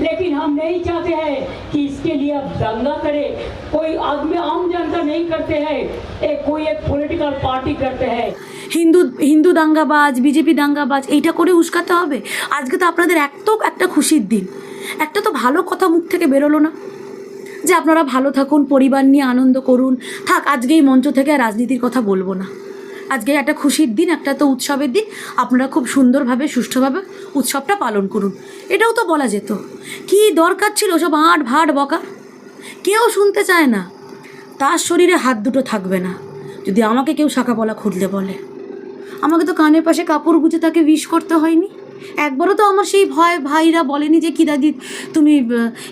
लेकिन हम नहीं चाहते हैं कि इसके लिए अब दंगा करे कोई आदमी आम जनता नहीं करते हैं एक कोई एक पॉलिटिकल पार्टी करते हैं হিন্দু হিন্দু দাঙ্গাবাজ বিজেপি দাঙ্গাবাজ এইটা করে উস্কাতে হবে আজকে তো আপনাদের এত একটা খুশির দিন একটা তো ভালো কথা মুখ থেকে বেরোলো না যে আপনারা ভালো থাকুন পরিবার নিয়ে আনন্দ করুন থাক আজকে এই মঞ্চ থেকে আর রাজনীতির কথা বলবো না আজকে একটা খুশির দিন, একটা তো উৎসবের দিন। আপনারা খুব সুন্দরভাবে, সুষ্ঠুভাবে উৎসবটা পালন করুন। এটাও তো বলা যেত। কি দরকার ছিল সব আট ভাট বকা? কেউ শুনতে চায় না। তার শরীরে হাত দুটো থাকবে না। যদি আমাকে কেউ শাখা বলা খুঁজলে বলে। আমাকে তো কানের পাশে কাপড় গুঁজে তাকে উইশ করতে হয়নি। একবারও তো আমার সেই ভয় ভাইরা বলেনি যে কি দাদি তুমি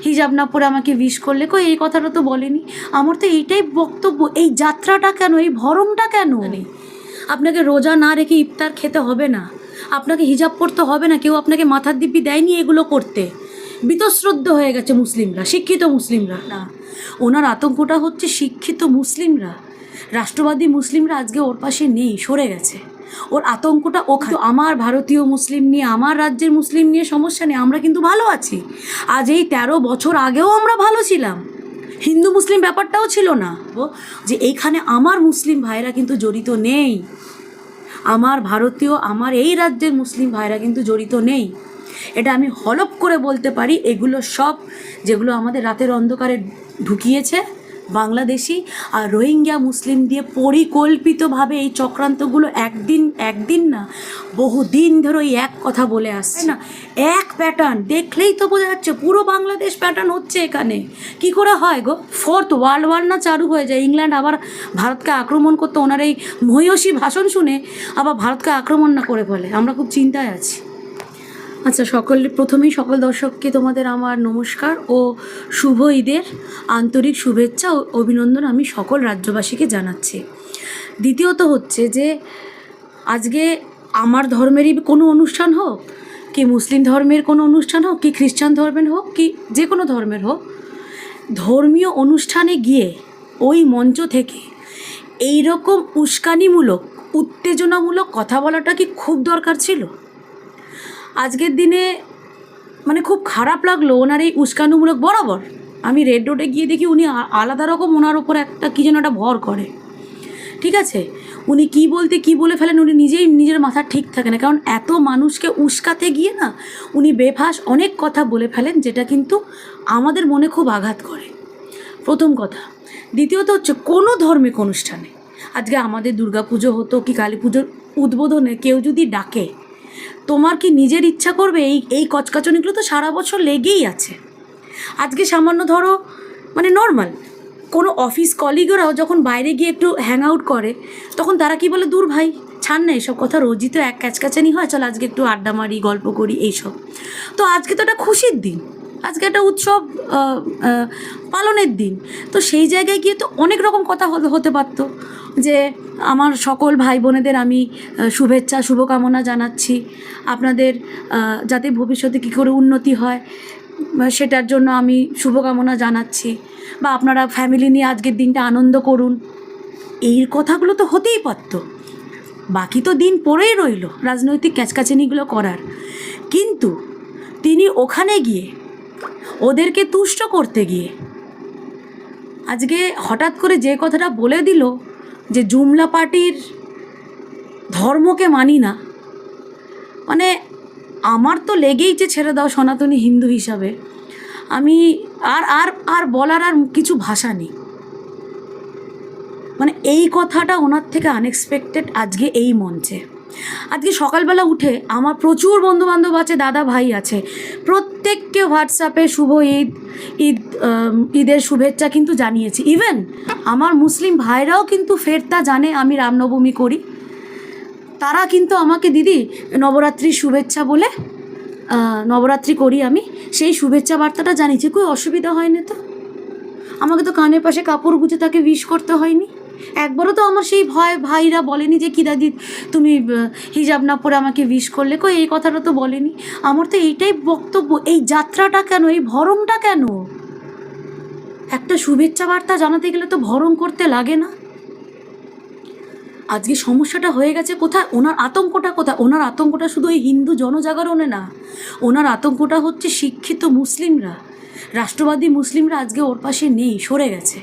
হিজাব না পরে আমাকে উইশ করলে? কই, এই কথাটা তো বলেনি। আমার তো এইটাই বক্তব্য। এই যাত্রাটা কেন? এই ভরমটা কেন? আপনাকে রোজা না রেখে ইফতার খেতে হবে না। আপনাকে হিজাব পড়তে হবে না কেউ আপনাকে মাথার দিব্যি দেয়নি এগুলো করতে। বীতশ্রদ্ধ হয়ে গেছে মুসলিমরা শিক্ষিত মুসলিমরা। না। ওনার আতঙ্কটা হচ্ছে শিক্ষিত মুসলিমরা। রাষ্ট্রবাদী মুসলিমরা আজকে ওর পাশে নেই সরে গেছে। ওর আতঙ্কটা ও আমার ভারতীয় মুসলিম নিয়ে আমার রাজ্যের মুসলিম নিয়ে সমস্যা নেই আমরা কিন্তু ভালো আছি। আজ এই তেরো বছর আগেও আমরা ভালো ছিলাম। হিন্দু মুসলিম ব্যাপারটাও ছিল না। যে এইখানে আমার মুসলিম ভাইরা কিন্তু জড়িত নেই। আমার ভারতীয়, আমার এই রাজ্যের মুসলিম ভাইরা কিন্তু জড়িত নেই। এটা আমি হলপ করে বলতে পারি, এগুলো সব যেগুলো আমাদের রাতের অন্ধকারে ঢুকিয়েছে বাংলাদেশি আর রোহিঙ্গা মুসলিম দিয়ে পরিকল্পিতভাবে এই চক্রান্তগুলো একদিন একদিন না, বহুদিন ধরে ওই এক কথা বলে আসছে না। এক প্যাটার্ন দেখলেই তো বোঝা যাচ্ছে পুরো বাংলাদেশ প্যাটার্ন হচ্ছে এখানে। কি করে হয় গো? ফোর্থ ওয়ার্ল্ড ওয়ার না চালু হয়ে যায়। ইংল্যান্ড আবার ভারতকে আক্রমণ করতে ওনার এই মহিষী ভাষণ শুনে আবার ভারতকে আক্রমণ না করে ফেলে। আমরা খুব চিন্তায় আছি। আচ্ছা সকল, প্রথমেই সকল দর্শককে তোমাদের আমার নমস্কার ও শুভ ঈদের আন্তরিক শুভেচ্ছা ও অভিনন্দন আমি সকল রাজ্যবাসীকে জানাচ্ছি। দ্বিতীয়ত হচ্ছে যে, আজকে আমার ধর্মেরই কোনো অনুষ্ঠান হোক, কি মুসলিম ধর্মের কোনো অনুষ্ঠান হোক, কি খ্রিস্টান ধর্মের হোক, কি যে কোনো ধর্মের হোক, ধর্মীয় অনুষ্ঠানে গিয়ে ওই মঞ্চ থেকে এই রকম উস্কানিমূলক, উত্তেজনামূলক কথা বলাটা কি খুব দরকার ছিল? আজকের দিনে মানে খুব খারাপ লাগল ওনার এই উস্কানুমূলক বরাবর। আমি রেড রোডে গিয়ে দেখি উনি আলাদা রকম ওনার ওপর একটা কী যেন একটা ভর করে। ঠিক আছে? উনি কি বলতে কি বলে ফেলেন উনি নিজেই নিজের মাথা ঠিক থাকে না। কারণ এত মানুষকে উস্কাতে গিয়ে না উনি বেফাস অনেক কথা বলে ফেলেন যেটা কিন্তু আমাদের মনে খুব আঘাত করে। প্রথম কথা। দ্বিতীয়ত হচ্ছে কোনো ধর্মিক অনুষ্ঠানে। আজকে আমাদের দুর্গাপুজো হতো কি কালী পুজোর উদ্বোধনে কেউ যদি ডাকে তোমার কি নিজের ইচ্ছা করবে? এই এই কচকাচনিগুলো তো সারা বছর লেগেই আছে। আজকে সামান্য ধরো মানে নর্মাল কোনো অফিস কলিগরাও যখন বাইরে গিয়ে একটু হ্যাং আউট করে, তখন তারা কি বলে, দূর ভাই, ছাড় না, এসব কথা রোজই তো এক ক্যাচকাচানি হয়, চল আজকে একটু আড্ডা মারি, গল্প করি, এইসব। তো আজকে তো একটা খুশির দিন। আজকে একটা উৎসব পালনের দিন। তো সেই জায়গায় গিয়ে তো অনেক রকম কথা হতে- হতে পারতো যে আমার সকল ভাই বোনেদের আমি শুভেচ্ছা, শুভকামনা জানাচ্ছি। আপনাদের যাতে ভবিষ্যতে কী করে উন্নতি হয় সেটার জন্য আমি শুভকামনা জানাচ্ছি। বা আপনারা ফ্যামিলি নিয়ে আজকের দিনটা আনন্দ করুন। এই কথাগুলো তো হতেই পারতো। বাকি তো দিন পড়েই রইল, রাজনৈতিক ক্যাচকাচেনিগুলো করার। কিন্তু তিনি ওখানে গিয়ে ওদেরকে তুষ্ট করতে গিয়ে। আজকে হঠাৎ করে যে কথাটা বলে দিল যে জুমলা পার্টির ধর্মকে মানি না মানে আমার তো লেগেই যে ছেড়ে দাও সনাতনী হিন্দু হিসাবে। আমি আর আর আর বলার আর কিছু ভাষা নেই। মানে এই কথাটা ওনার থেকে আনএক্সপেক্টেড আজকে এই মঞ্চে। আজকে সকালবেলা উঠে আমার প্রচুর বন্ধুবান্ধব আছে, দাদা ভাই আছে। প্রত্যেককে হোয়াটসঅ্যাপে শুভ ঈদ ঈদ ঈদের শুভেচ্ছা কিন্তু জানিয়েছি। ইভেন আমার মুসলিম ভাইরাও কিন্তু ফেরতা জানে আমি রামনবমী করি। তারা কিন্তু আমাকে, দিদি, নবরাত্রির শুভেচ্ছা বলে নবরাত্রি করি আমি। সেই শুভেচ্ছা বার্তাটা জানিয়েছি। কোনো অসুবিধা হয়নি তো? আমাকে তো কানের পাশে কাপড় গুজে তাকে উইশ করতে হয়নি। একবারও তো আমার সেই ভয় ভাইরা বলেনি যে, কি দাদি, তুমি হিজাব না পরে আমাকে উইশ করলে? কই, এই কথাটা তো বলেনি। আমার তো এইটাই বক্তব্য, এই যাত্রাটা কেন, এই ভরমটা কেন? একটা শুভেচ্ছা বার্তা জানাতে গেলে তো ভরম করতে লাগে না। আজকে সমস্যাটা হয়ে গেছে কোথায়? ওনার আতঙ্কটা কোথায়? ওনার আতঙ্কটা শুধু ওই হিন্দু জনজাগরণে না। ওনার আতঙ্কটা হচ্ছে শিক্ষিত মুসলিমরা। রাষ্ট্রবাদী মুসলিমরা আজকে ওর পাশে নেই, সরে গেছে।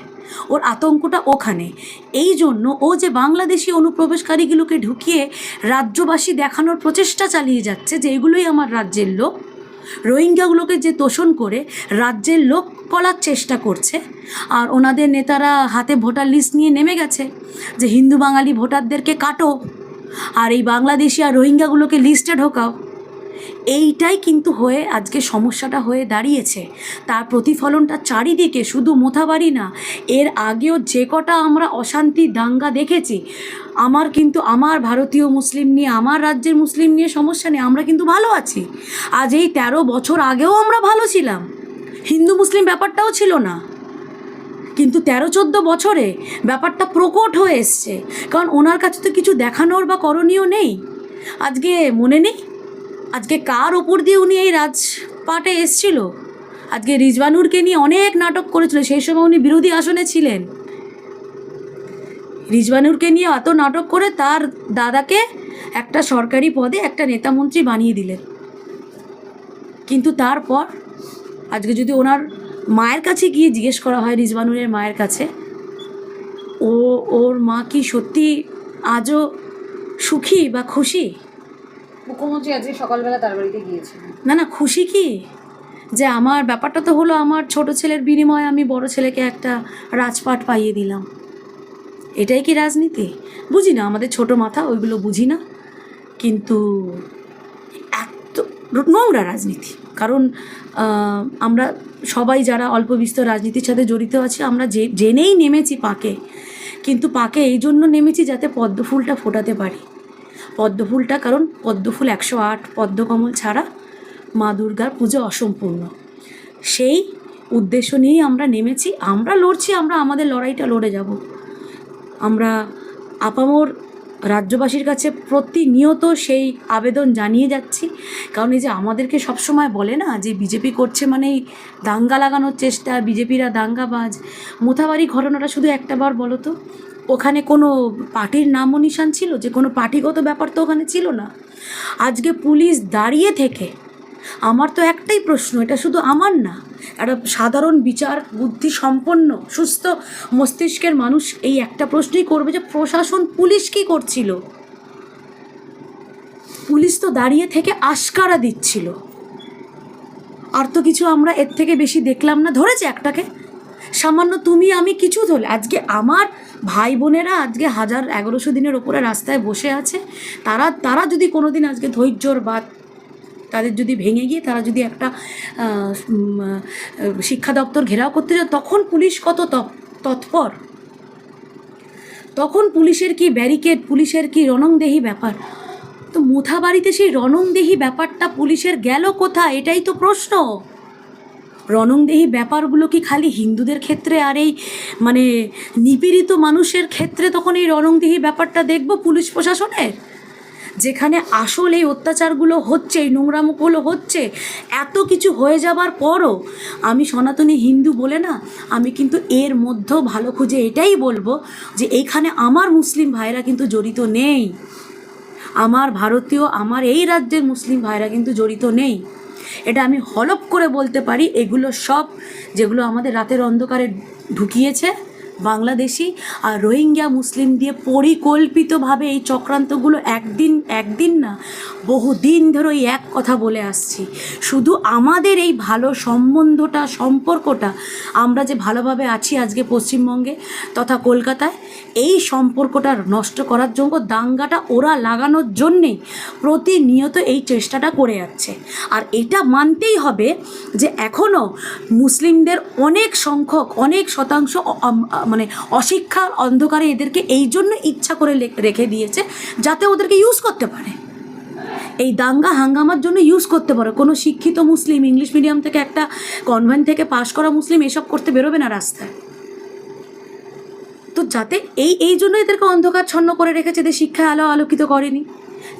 ওর আতঙ্কটা ওখানে। এই জন্য ও যে বাংলাদেশি অনুপ্রবেশকারীগুলোকে ঢুকিয়ে রাজ্যবাসী দেখানোর প্রচেষ্টা চালিয়ে যাচ্ছে যে এগুলোই আমার রাজ্যের লোক, রোহিঙ্গাগুলোকে যে তোষণ করে রাজ্যের লোক করার চেষ্টা করছে, আর ওনাদের নেতারা হাতে ভোটার লিস্ট নিয়ে নেমে গেছে যে হিন্দু বাঙালি ভোটারদেরকে কাটো, আর এই বাংলাদেশি আর রোহিঙ্গাগুলোকে লিস্টে ঢোকাও। এইটাই কিন্তু হয়ে আজকে সমস্যাটা হয়ে দাঁড়িয়েছে। তার প্রতিফলনটা চারিদিকে শুধু মোথাবাড়ি না, এর আগেও যে কটা আমরা অশান্তি দাঙ্গা দেখেছি, আমার কিন্তু আমার ভারতীয় মুসলিম নিয়ে, আমার রাজ্যের মুসলিম নিয়ে সমস্যা নেই, আমরা কিন্তু ভালো আছি। আজ এই তেরো বছর আগেও আমরা ভালো ছিলাম, হিন্দু মুসলিম ব্যাপারটাও ছিল না। কিন্তু তেরো চোদ্দ বছরে ব্যাপারটা প্রকট হয়ে এসছে, কারণ ওনার কাছে তো কিছু দেখানোর বা করণীয় নেই। আজকে মনে নেই? আজকে কার ওপর দিয়ে উনি এই রাজপাটে এসছিল? আজকে রিজবানুরকে নিয়ে অনেক নাটক করেছিল, সেই সময় উনি বিরোধী আসনে ছিলেন। রিজবানুরকে নিয়ে এত নাটক করে তার দাদাকে একটা সরকারি পদে একটা নেতামন্ত্রী বানিয়ে দিলেন। কিন্তু তারপর, আজকে যদি ওনার মায়ের কাছে গিয়ে জিজ্ঞেস করা হয় রিজবানুরের মায়ের কাছে, ও, ওর মা কি সত্যি আজও সুখী বা খুশি? মুখ্যমন্ত্রী আজকে সকালবেলা তার বাড়িতে গিয়েছিলেন। না না, খুশি কি? যে আমার ব্যাপারটা তো হলো আমার ছোট ছেলের বিনিময়ে আমি বড় ছেলেকে একটা রাজপাট পাইয়ে দিলাম। এটাই কি রাজনীতি? বুঝি না, আমাদের ছোট মাথা, ওইগুলো বুঝি না। কিন্তু এত নোংরা রাজনীতি। কারণ আমরা সবাই যারা অল্প বিস্তর রাজনীতির সাথে জড়িত আছি, আমরা যে, জেনেই নেমেছি পাকে। কিন্তু পাকে এই জন্য নেমেছি যাতে পদ্ম ফুলটা ফোটাতে পারি। পদ্ম ফুলটা কারণ পদ্ম ফুল একশো আট পদ্মকমল ছাড়া মা দুর্গার পুজো অসম্পূর্ণ। সেই উদ্দেশ্য নিয়েই আমরা নেমেছি। আমরা লড়ছি, আমরা আমাদের লড়াইটা লড়ে যাব। আমরা আপামর রাজ্যবাসীর কাছে প্রতিনিয়ত সেই আবেদন জানিয়ে যাচ্ছি। কারণ এই যে আমাদেরকে সবসময় বলে না যে বিজেপি করছে মানেই দাঙ্গা লাগানোর চেষ্টা, বিজেপিরা দাঙ্গাবাজ। মোথাবাড়ি ঘটনাটা শুধু একটা বার বলো তো। ওখানে কোনো পার্টির নাম ও নিশান ছিল? যে কোনো পার্টিগত ব্যাপার তো ওখানে ছিল না। আজকে পুলিশ দাঁড়িয়ে থেকে, আমার তো একটাই প্রশ্ন, এটা শুধু আমার না, একটা সাধারণ বিচার বুদ্ধি সম্পন্ন, সুস্থ মস্তিষ্কের মানুষ এই একটা প্রশ্নই করবে যে প্রশাসন পুলিশ কি করছিল? পুলিশ তো দাঁড়িয়ে থেকে আশকারা দিচ্ছিল। আর তো কিছু আমরা এর থেকে বেশি দেখলাম না। ধরেছে একটাকে? সামান্য তুমি, আমি কিছু ধরলে। আজকে আমার ভাই বোনেরা আজকে হাজার এগারোশো দিনের ওপরে রাস্তায় বসে আছে। তারা তারা যদি কোনো দিন আজকে ধৈর্যর বাদ তাদের যদি ভেঙে গিয়ে তারা যদি একটা শিক্ষা দপ্তর ঘেরাও করতে যায়, তখন পুলিশ কত তৎ- তৎপর? তখন পুলিশের কি ব্যারিকেড, পুলিশের কি রণংদেহী ব্যাপার? তো মুথাবাড়িতে সেই রণংদেহী ব্যাপারটা পুলিশের গেল কোথায়? এটাই তো প্রশ্ন। রণংদেহী ব্যাপারগুলো কি খালি হিন্দুদের ক্ষেত্রে আর এই মানে নিপীড়িত মানুষের ক্ষেত্রে তখন এই রণংদেহী ব্যাপারটা দেখব পুলিশ প্রশাসনের? যেখানে আসল এই অত্যাচারগুলো হচ্ছে, এই নোংরামুখগুলো হচ্ছে, এত কিছু হয়ে যাবার পরও আমি সনাতনী হিন্দু বলে না, আমি কিন্তু এর মধ্যেও ভালো খুঁজে এটাই বলব যে এইখানে আমার মুসলিম ভাইরা কিন্তু জড়িত নেই। আমার ভারতীয়, আমার এই রাজ্যের মুসলিম ভাইরা কিন্তু জড়িত নেই। এটা আমি হলপ করে বলতে পারি, এগুলো সব যেগুলো আমাদের রাতের অন্ধকারে ঢুকিয়েছে বাংলাদেশি আর রোহিঙ্গা মুসলিম দিয়ে পরিকল্পিতভাবে এই চক্রান্তগুলো একদিন একদিন না বহুদিন ধরে ওই এক কথা বলে আসছি। শুধু আমাদের এই ভালো সম্বন্ধটা, সম্পর্কটা, আমরা যে ভালোভাবে আছি আজকে পশ্চিমবঙ্গে তথা কলকাতায়, এই সম্পর্কটা নষ্ট করার জন্য দাঙ্গাটা ওরা লাগানোর জন্যেই প্রতিনিয়ত এই চেষ্টাটা করে যাচ্ছে। আর এটা মানতেই হবে যে এখনও মুসলিমদের অনেক সংখ্যক, অনেক শতাংশ মানে অশিক্ষার অন্ধকারে এদেরকে এই জন্য ইচ্ছা করে রেখে দিয়েছে যাতে ওদেরকে ইউজ করতে পারে। এই দাঙ্গা হাঙ্গামার জন্য ইউজ করতে পারো। কোনো শিক্ষিত মুসলিম ইংলিশ মিডিয়াম থেকে একটা কনভেন্ট থেকে পাশ করা মুসলিম এসব করতে বেরোবে না রাস্তায়। তো যাতে এই এই জন্য এদেরকে অন্ধকার ছন্ন করে রেখেছে এদের শিক্ষায় আলো আলোকিত করেনি।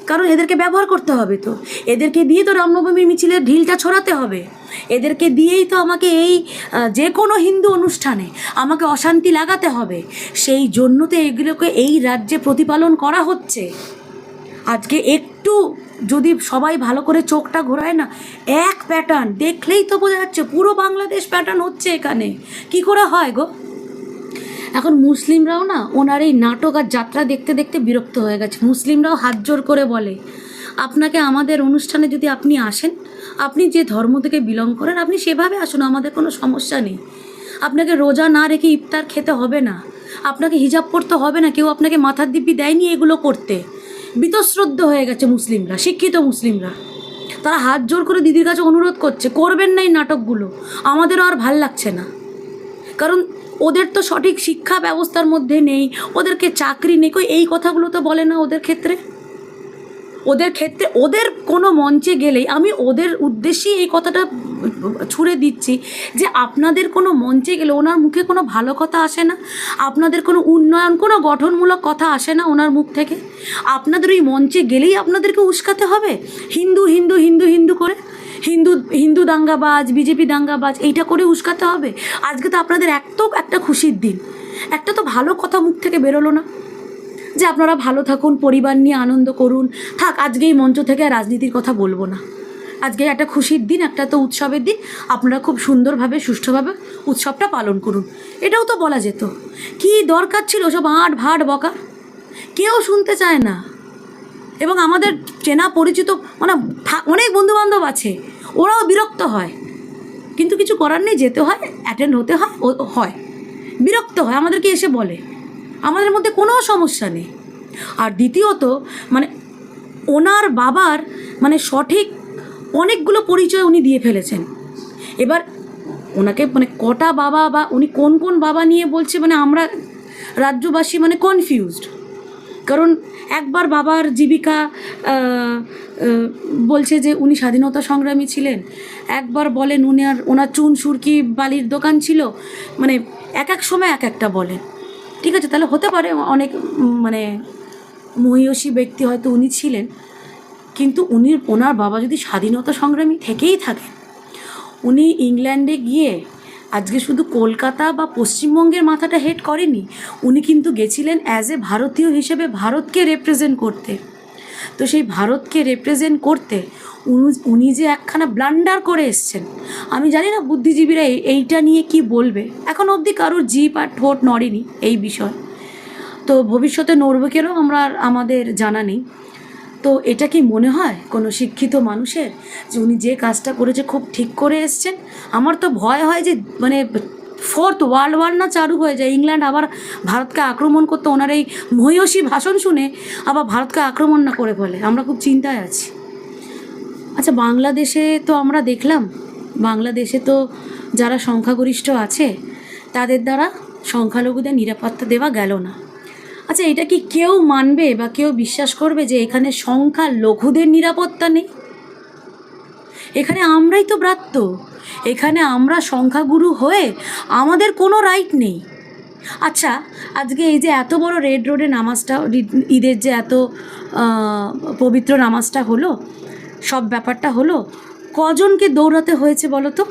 কারণ এদেরকে ব্যবহার করতে হবে তো। এদেরকে দিয়ে তো রামনবমীর মিছিলের ঢিলটা ছড়াতে হবে। এদেরকে দিয়েই তো আমাকে এই যে কোনো হিন্দু অনুষ্ঠানে আমাকে অশান্তি লাগাতে হবে। সেই জন্য তো এগুলোকে এই রাজ্যে প্রতিপালন করা হচ্ছে। আজকে একটু যদি সবাই ভালো করে চোখটা ঘোরায় না, এক প্যাটার্ন দেখলেই তো বোঝা যাচ্ছে পুরো বাংলাদেশ প্যাটার্ন হচ্ছে এখানে। কি করে হয় গো? এখন মুসলিমরাও না ওনার এই নাটক আর যাত্রা দেখতে দেখতে বিরক্ত হয়ে গেছে। মুসলিমরাও হাত জোর করে বলে, আপনাকে আমাদের অনুষ্ঠানে যদি আপনি আসেন, আপনি যে ধর্ম থেকে বিলং করেন, আপনি সেভাবে আসুন, আমাদের কোনো সমস্যা নেই। আপনাকে রোজা না রেখে ইফতার খেতে হবে না। আপনাকে হিজাব পড়তে হবে না, কেউ আপনাকে মাথার দিব্যি দেয়নি এগুলো করতে। বীতশ্রদ্ধ হয়ে গেছে মুসলিমরা, শিক্ষিত মুসলিমরা। তারা হাত জোর করে দিদির কাছে অনুরোধ করছে, করবেন না এই নাটকগুলো আমাদেরও আর ভালো লাগছে না। কারণ ওদের তো সঠিক শিক্ষা ব্যবস্থার মধ্যে নেই, ওদেরকে চাকরি নেই, কই এই কথাগুলো তো বলে না ওদের ক্ষেত্রে? ওদের ক্ষেত্রে, ওদের কোনো মঞ্চে গেলেই আমি ওদের উদ্দেশ্যেই এই কথাটা ছুড়ে দিচ্ছি যে আপনাদের কোনো মঞ্চে গেলে ওনার মুখে কোনো ভালো কথা আসে না, আপনাদের কোনো উন্নয়ন, কোনো গঠনমূলক কথা আসে না ওনার মুখ থেকে। আপনাদের ওই মঞ্চে গেলেই আপনাদেরকে উস্কাতে হবে। হিন্দু হিন্দু হিন্দু হিন্দু করে। হিন্দু হিন্দু দাঙ্গাবাজ, বিজেপি দাঙ্গাবাজ, এইটা করে উস্কাতে হবে। আজকে তো আপনাদের এত একটা খুশির দিন। একটা তো ভালো কথা মুখ থেকে বেরোলো না। যে আপনারা ভালো থাকুন, পরিবার নিয়ে আনন্দ করুন। থাক, আজকে এই মঞ্চ থেকে রাজনীতির কথা বলব না। আজকে একটা খুশির দিন, একটা তো উৎসবের দিন। আপনারা খুব সুন্দরভাবে, সুষ্ঠুভাবে উৎসবটা পালন করুন। এটাও তো বলা যেত। কি দরকার ছিল সব আট ভাট বকা? কেউ শুনতে চায় না। এবং আমাদের চেনা পরিচিত মানে অনেক বন্ধুবান্ধব আছে, ওরাও বিরক্ত হয়। কিন্তু কিছু করার নেই, যেতে হয় অ্যাটেন্ড হতে হয় হয়। বিরক্ত হয়, আমাদেরকে এসে বলে। আমাদের মধ্যে কোনো সমস্যা নেই। আর দ্বিতীয়ত মানে ওনার বাবার মানে সঠিক অনেকগুলো পরিচয় উনি দিয়ে ফেলেছেন। এবার ওনাকে মানে কটা বাবা বা উনি কোন কোন বাবা নিয়ে বলছে মানে আমরা রাজ্যবাসী মানে কনফিউজড কারণ একবার বাবার জীবিকা বলছে যে উনি স্বাধীনতা সংগ্রামী ছিলেন। একবার বলেন উনি আর ওনার চুন, সুরকি, বালির দোকান ছিল। মানে এক এক সময় এক একটা বলেন। ঠিক আছে, তাহলে হতে পারে অনেক মানে মহিয়সী ব্যক্তি হয়তো উনি ছিলেন। কিন্তু উনি, ওনার বাবা যদি স্বাধীনতা সংগ্রামী থেকেই থাকেন, উনি ইংল্যান্ডে গিয়ে আজকে শুধু কলকাতা বা পশ্চিমবঙ্গের মাথাটা হেড করেনি, উনি কিন্তু গেছিলেন অ্যাজ এ ভারতীয় হিসেবে ভারতকে রেপ্রেজেন্ট করতে। তো সেই ভারতকে রেপ্রেজেন্ট করতে উনি- যে একখানা ব্লান্ডার করে এসছেন, আমি জানি না বুদ্ধিজীবীরা এই- এইটা নিয়ে কি বলবে, এখন অবধি কারোর জিপ আর ঠোঁট নড়েনি এই বিষয়। তো ভবিষ্যতে নড়বে কেন আমরা আমাদের জানা নেই। তো এটা কি মনে হয় কোনো শিক্ষিত মানুষের যে উনি যে কাজটা করেছে খুব ঠিক করে এসছেন? আমার তো ভয় হয় যে মানে ফোর্থ ওয়ার্ল্ড ওয়ার না চালু হয়ে যায়। ইংল্যান্ড আবার ভারতকে আক্রমণ করতে ওনার এই মহিষী ভাষণ শুনে আবার ভারতকে আক্রমণ না করে ফেলে। আমরা খুব চিন্তায় আছি। আচ্ছা বাংলাদেশে তো আমরা দেখলাম, বাংলাদেশে তো যারা সংখ্যাগরিষ্ঠ আছে, তাদের দ্বারা সংখ্যালঘুদের নিরাপত্তা দেওয়া গেল না। আচ্ছা এটা কি কেউ মানবে বা কেউ বিশ্বাস করবে যে এখানে সংখ্যা লঘুদের নিরাপত্তা নেই? এখানে আমরাই তো ব্রাত্য। এখানে আমরা সংখ্যাগুরু হয়ে আমাদের কোনো রাইট নেই। আচ্ছা আজকে এই যে এত বড় রেড রোডে নামাজটা, ঈদের যে এত পবিত্র নামাজটা হলো, সব ব্যাপারটা হলো, কজনকে দৌড়াতে হয়েছে বলো তো?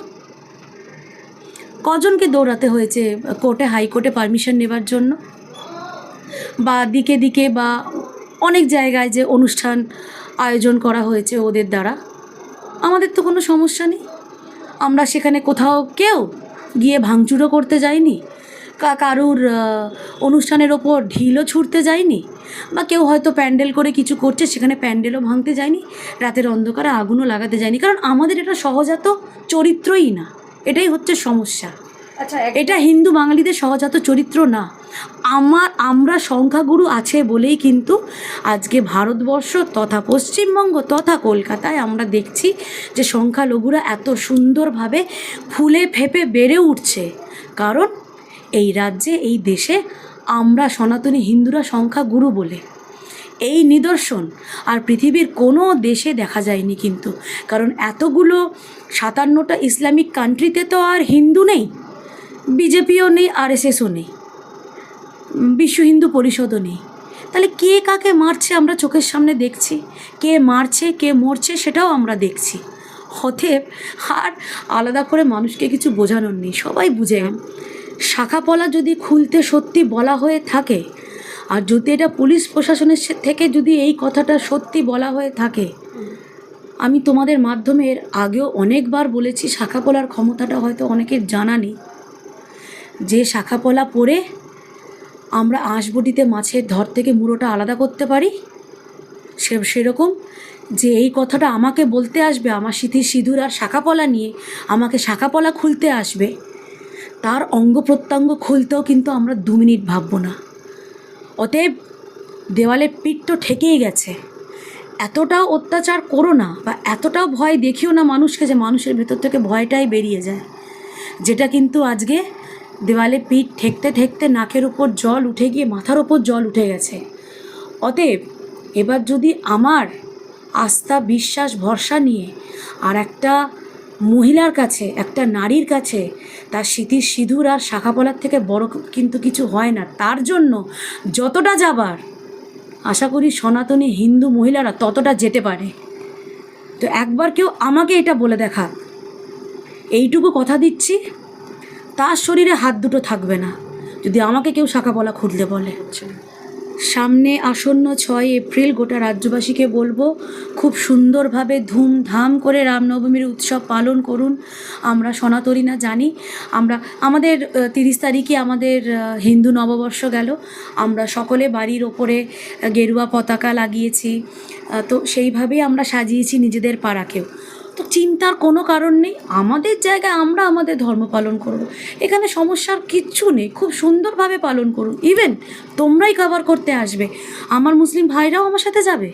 কজনকে দৌড়াতে হয়েছে কোর্টে, হাইকোর্টে পারমিশন নেবার জন্য? বা দিকে দিকে বা অনেক জায়গায় যে অনুষ্ঠান আয়োজন করা হয়েছে ওদের দ্বারা। আমাদের তো কোনো সমস্যা নেই। আমরা সেখানে কোথাও কেউ গিয়ে ভাঙচুরও করতে যাইনি কারুর অনুষ্ঠানের ওপর ঢিলও ছুটতে যায়নি বা কেউ হয়তো প্যান্ডেল করে কিছু করছে, সেখানে প্যান্ডেলও ভাঙতে যায়নি, রাতের অন্ধকারে আগুনও লাগাতে যায়নি। কারণ আমাদের এটা সহজাত চরিত্রই না। এটাই হচ্ছে সমস্যা। এটা হিন্দু বাঙালিদের সহজাত চরিত্র না। আমার, আমরা সংখ্যাগুরু আছে বলেই কিন্তু আজকে ভারতবর্ষ তথা পশ্চিমবঙ্গ তথা কলকাতায় আমরা দেখছি যে সংখ্যালঘুরা এত সুন্দরভাবে ফুলে ফেপে বেড়ে উঠছে। কারণ এই রাজ্যে, এই দেশে আমরা সনাতনী হিন্দুরা সংখ্যাগুরু বলে। এই নিদর্শন আর পৃথিবীর কোনো দেশে দেখা যায়নি কিন্তু। কারণ এতগুলো সাতান্নটা ইসলামিক কান্ট্রিতে তো আর হিন্দু নেই। বিজেপিও নেই, আরএসএসও নেই, বিশ্ব হিন্দু পরিষদও নেই। তাহলে কে কাকে মারছে আমরা চোখের সামনে দেখছি? কে মারছে, কে মরছে সেটাও আমরা দেখছি। অতএব আর আলাদা করে মানুষকে কিছু বোঝানোর নেই, সবাই বুঝে শাখাপলা যদি খুলতে সত্যি বলা হয়ে থাকে, আর যদি এটা পুলিশ প্রশাসনের থেকে যদি এই কথাটা সত্যি বলা হয়ে থাকে, আমি তোমাদের মাধ্যমে এর আগেও অনেকবার বলেছি, শাখাপলার ক্ষমতাটা হয়তো অনেকের জানা নেই। যে শাখাপলা পরে আমরা আঁশবটিতে মাছের ধর থেকে মুড়োটা আলাদা করতে পারি? সে, সেরকম যে এই কথাটা আমাকে বলতে আসবে, আমার স্মৃতি সিঁদুর আর শাখাপলা নিয়ে আমাকে শাখাপলা খুলতে আসবে, তার অঙ্গ প্রত্যঙ্গ খুলতেও কিন্তু আমরা দু মিনিট ভাববো না। অতএব দেওয়ালের পিঠ তো ঠেকেই গেছে। এতটাও অত্যাচার করো না বা এতটাও ভয় দেখিও না মানুষকে যে মানুষের ভেতর থেকে ভয়টাই বেরিয়ে যায়। যেটা কিন্তু আজকে দেওয়ালে পিঠ ঠেকতে ঠেকতে নাকের উপর জল উঠে গিয়ে মাথার ওপর জল উঠে গেছে। অতএব এবার যদি আমার আস্থা, বিশ্বাস, ভরসা নিয়ে আর একটা মহিলার কাছে, একটা নারীর কাছে তার স্মৃতির সিঁদুর আর শাখাপলার থেকে বড় কিন্তু কিছু হয় না, তার জন্য যতটা যাবার, আশা করি সনাতনী হিন্দু মহিলারা ততটা যেতে পারে। তো একবার কেউ আমাকে এটা বলে দেখা এইটুকু কথা দিচ্ছি। তার শরীরে হাত দুটো থাকবে না, যদি আমাকে কেউ শাখাপলা খুলতে বলে। সামনে আসন্ন ছয় এপ্রিল গোটা রাজ্যবাসীকে বলব, খুব সুন্দরভাবে ধুমধাম করে রামনবমীর উৎসব পালন করুন। আমরা সনাতনীরা জানি, আমরা, আমাদের তিরিশ তারিখে আমাদের হিন্দু নববর্ষ গেল। আমরা সকলে বাড়ির ওপরে গেরুয়া পতাকা লাগিয়েছি। তো সেইভাবেই আমরা সাজিয়েছি নিজেদের পাড়াকেও। তো চিন্তার কোনো কারণ নেই। আমাদের জায়গায় আমরা আমাদের ধর্ম পালন করব। এখানে সমস্যার কিচ্ছু নেই। খুব সুন্দরভাবে পালন করুন। ইভেন তোমরাই কভার করতে আসবে। আমার মুসলিম ভাইরাও আমার সাথে যাবে।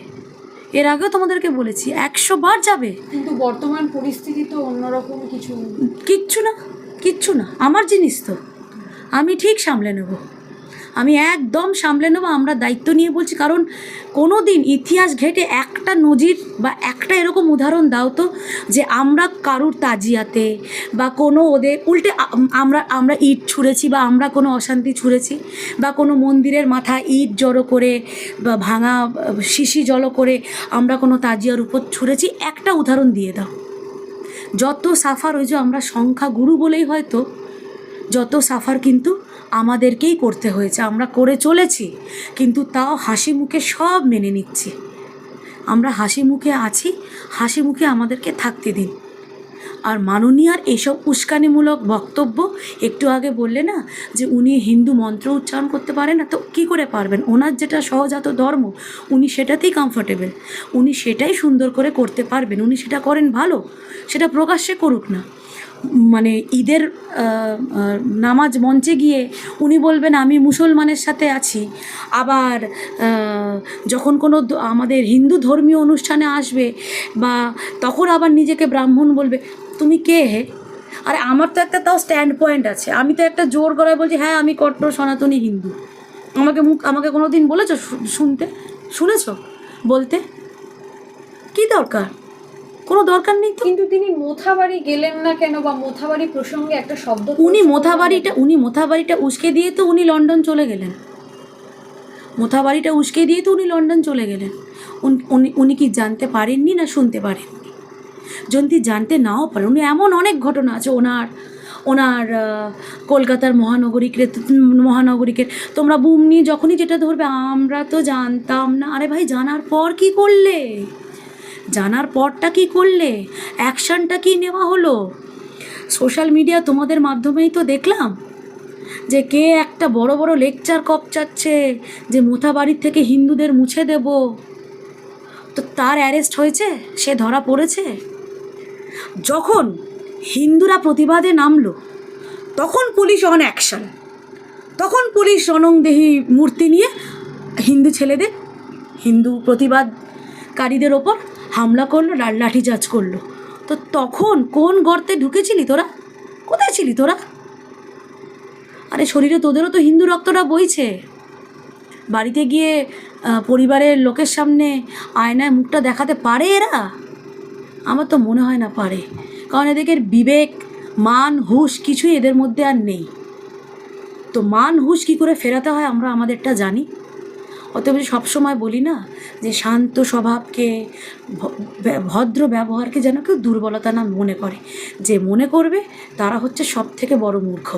এর আগেও তোমাদেরকে বলেছি একশো বার যাবে। কিন্তু বর্তমান পরিস্থিতি তো অন্যরকম কিছু। কিচ্ছু না কিচ্ছু না। আমার জিনিস তো। আমি ঠিক সামলে নেব। আমি একদম সামলে নেব, আমরা দায়িত্ব নিয়ে বলছি। কারণ কোনো দিন ইতিহাস ঘেটে একটা নজির বা একটা এরকম উদাহরণ দাও তো, যে আমরা কারুর তাজিয়াতে বা কোনো ওদের উল্টে আমরা আমরা ইট ছুঁড়েছি বা আমরা কোনো অশান্তি ছুঁড়েছি বা কোনো মন্দিরের মাথা ইট জড়ো করে বা ভাঙা, শিশি জড়ো করে আমরা কোনো তাজিয়ার উপর ছুঁড়েছি, একটা উদাহরণ দিয়ে দাও। যত সাফার ওই যে আমরা সংখ্যা গুরু বলেই হয়তো, যত সাফার কিন্তু আমাদেরকেই করতে হয়েছে, আমরা করে চলেছি। কিন্তু তাও হাসি মুখে সব মেনে নিচ্ছি। আমরা হাসি মুখে আছি, হাসি মুখে আমাদেরকে থাকতে দিন। আর মাননীয়ার এইসব উস্কানিমূলক বক্তব্য একটু আগে বললে না, যে উনি হিন্দু মন্ত্র উচ্চারণ করতে পারেন না, তো কী করে পারবেন? ওনার যেটা সহজাত ধর্ম, উনি সেটাতেই কমফর্টেবল উনি সেটাই সুন্দর করে করতে পারবেন, উনি সেটা করেন ভালো, সেটা প্রকাশ্যে করুক না। মানে ঈদের নামাজ মঞ্চে গিয়ে উনি বলবেন, আমি মুসলমানের সাথে আছি। আবার যখন কোনো আমাদের হিন্দু ধর্মীয় অনুষ্ঠানে আসবে বা তখন আবার নিজেকে ব্রাহ্মণ বলবে, তুমি কে হে? আরে, আমার তো একটা তাও স্ট্যান্ড পয়েন্ট আছে। আমি তো একটা জোর গলায় বলছি হ্যাঁ আমি কট্টর, সনাতনী, হিন্দু। আমাকে মুখ, আমাকে কোনো দিন বলেছ শুনতে? শুনেছ? বলতে? কি দরকার? কোনো দরকার নেই তো? কিন্তু তিনি মোথাবাড়ি গেলেন না কেন বা মোথাবাড়ি প্রসঙ্গে একটা শব্দ উনি মোথাবাড়িটা উনি মোথাবাড়িটা উস্কে দিয়ে তো উনি লন্ডন চলে গেলেন। মোথাবাড়িটা উস্কে দিয়ে তো উনি লন্ডন চলে গেলেন। উনি উনি কি জানতে পারেননি না শুনতে পারেননি? যদি জানতে নাও পারেন উনি এমন অনেক ঘটনা আছে ওনার ওনার কলকাতার মহানগরীকে মহানগরীকে তোমরা বুম নিয়ে যখনই যেটা ধরবে আমরা তো জানতাম না। আরে ভাই জানার পর কি করলে? জানার পরটা কি করলে? অ্যাকশনটা কি নেওয়া হলো? সোশ্যাল মিডিয়া তোমাদের মাধ্যমেই তো দেখলাম যে কে একটা বড় বড় লেকচার কপচাচ্ছে যে মোথাবাড়ির থেকে হিন্দুদের মুছে দেব। তো তার অ্যারেস্ট হয়েছে? সে ধরা পড়েছে? যখন হিন্দুরা প্রতিবাদে নামলো, তখন পুলিশ অন অ্যাকশন তখন পুলিশ রণংদেহী মূর্তি নিয়ে হিন্দু ছেলেদের, হিন্দু প্রতিবাদকারীদের ওপর হামলা করল লাঠিচার্জ করল। তো তখন কোন গর্তে ঢুকেছিলি তোরা? কোথায় ছিলি তোরা? আরে শরীরে তোদেরও তো হিন্দু রক্তটা বইছে। বাড়িতে গিয়ে পরিবারের লোকের সামনে আয়নায় মুখটা দেখাতে পারে এরা? আমার তো মনে হয় না পারে। কারণ এদের বিবেক, মান, হুশ কিছুই এদের মধ্যে আর নেই। তো মান, হুশ কী করে ফেরাতে হয় আমরা আমাদেরটা জানি? অতএব সবসময় বলি না যে শান্ত স্বভাবকে ভদ্র ব্যবহারকে যেন কেউ দুর্বলতা না মনে করে। যে মনে করবে, তারা হচ্ছে সব থেকে বড় মূর্খ।